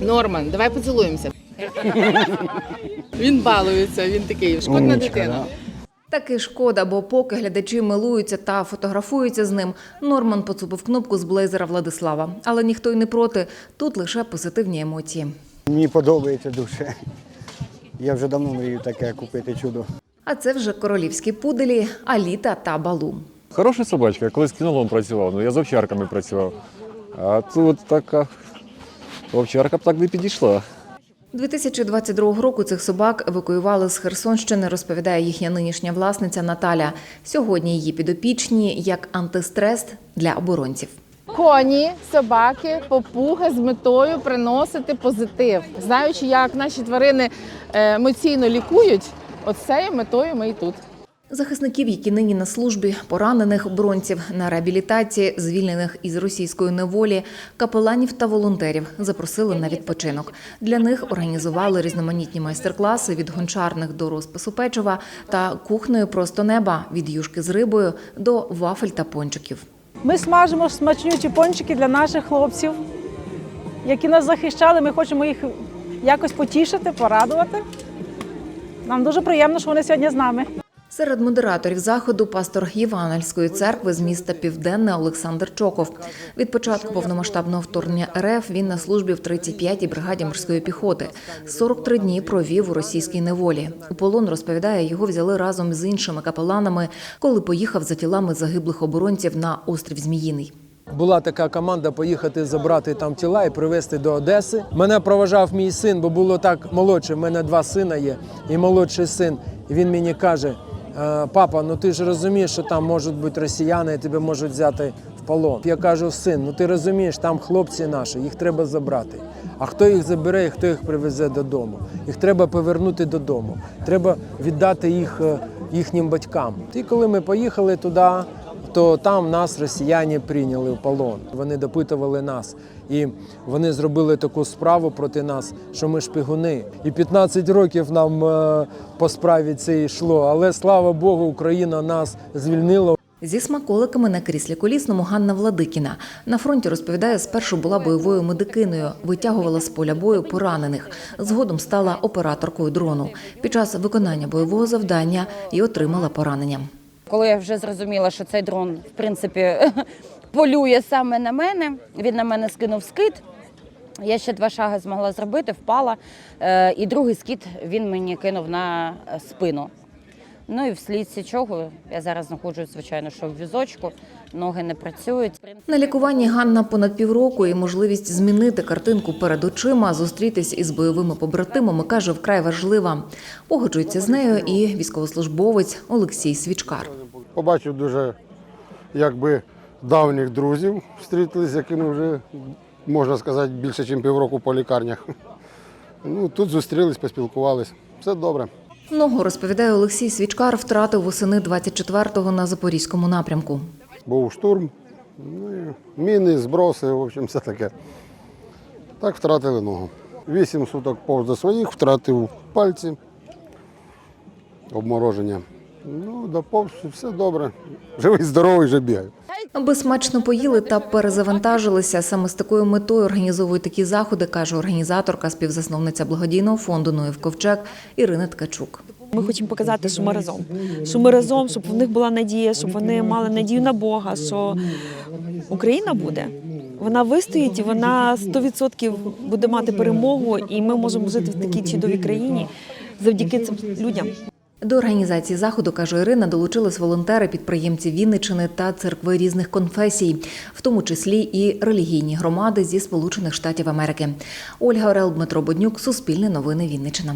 Норман, давай поцілуємося. Він балується, він такий шкодна Умничка, дитина. Таки шкода, бо поки глядачі милуються та фотографуються з ним, Норман поцупив кнопку з блейзера Владислава. Але ніхто й не проти. Тут лише позитивні емоції. Мені подобається дуже. Я вже давно мрію таке купити чудо. А це вже королівські пуделі, Аліта та Балу. Хороша собачка. Я колись кінологом працював, ну я з овчарками працював. А тут така овчарка б так не підійшла. 2022 року цих собак евакуювали з Херсонщини, розповідає їхня нинішня власниця Наталя. Сьогодні її підопічні як антистрес для оборонців. Коні, собаки, попуги з метою приносити позитив. Знаючи, як наші тварини е, емоційно лікують, от метою ми і тут. Захисників, які нині на службі, поранених оборонців на реабілітації, звільнених із російської неволі, капеланів та волонтерів запросили на відпочинок. Для них організували різноманітні майстер-класи від гончарних до розпису печива та кухнею просто неба від юшки з рибою до вафель та пончиків. Ми смажимо смачнючі пончики для наших хлопців, які нас захищали. Ми хочемо їх якось потішити, порадувати. Нам дуже приємно, що вони сьогодні з нами. Серед модераторів заходу пастор Євангельської церкви з міста Південне Олександр Чоков. Від початку повномасштабного вторгнення РФ він на службі в 35-й бригаді морської піхоти. 43 дні провів у російській неволі. У полон розповідає, його взяли разом з іншими капеланами, коли поїхав за тілами загиблих оборонців на острів Зміїний. Була така команда поїхати забрати там тіла і привезти до Одеси. Мене проважав мій син, бо було так молодше. У мене два сина є, і молодший син. І він мені каже: «Е, папа, ну ти ж розумієш, що там можуть бути росіяни, і тебе можуть взяти в полон. Я кажу, син, ну ти розумієш, там хлопці наші, їх треба забрати. А хто їх забере і хто їх привезе додому? Їх треба повернути додому. Треба віддати їх е, їхнім батькам. І коли ми поїхали туди, то там нас росіяни прийняли в полон. Вони допитували нас, і вони зробили таку справу проти нас, що ми шпигуни. І 15 років нам е, по справі це йшло. Але слава Богу, Україна нас звільнила. Зі смаколиками на кріслі колісному Ганна Владикіна. На фронті розповідає, спершу була бойовою медикиною, витягувала з поля бою поранених. Згодом стала операторкою дрону. Під час виконання бойового завдання і отримала поранення. Коли я вже зрозуміла, що цей дрон, в принципі, полює саме на мене, він на мене скинув скид. Я ще два шаги змогла зробити, впала. Е, І другий скид він мені кинув на спину. Ну і вслідці чого я зараз знаходжусь, звичайно, що в візочку, ноги не працюють. На лікуванні Ганна понад півроку і можливість змінити картинку перед очима, зустрітись із бойовими побратимами, каже, вкрай важлива. Погоджується з нею і військовослужбовець Олексій Свічкар. Побачив дуже якби давніх друзів, зустрілися, з якими вже, можна сказати, більше, ніж півроку по лікарнях. Ну, тут зустрілись, поспілкувались. Все добре. Ногу, розповідає Олексій Свічкар, втратив восени 24-го на Запорізькому напрямку. Був штурм, ну, міни, зброси, в общем, все таке. Так втратили ногу. Вісім суток повз до своїх, втратив пальці, обмороження. Ну, доповз, все добре. Живий, здоровий, вже бігаю. Аби смачно поїли та перезавантажилися. Саме з такою метою організовують такі заходи, каже організаторка, співзасновниця благодійного фонду Ноїв Ковчег Ірина Ткачук. Ми хочемо показати, що ми разом. Що ми разом, щоб в них була надія, щоб вони мали надію на Бога, що Україна буде. Вона вистоїть, і вона 100% буде мати перемогу, і ми можемо жити в такій чудовій країні завдяки цим людям. До організації заходу, каже Ірина, долучились волонтери, підприємці Вінничини та церкви різних конфесій, в тому числі і релігійні громади зі Сполучених Штатів Америки. Ольга Орел, Дмитро Боднюк, Суспільне новини Вінниччина.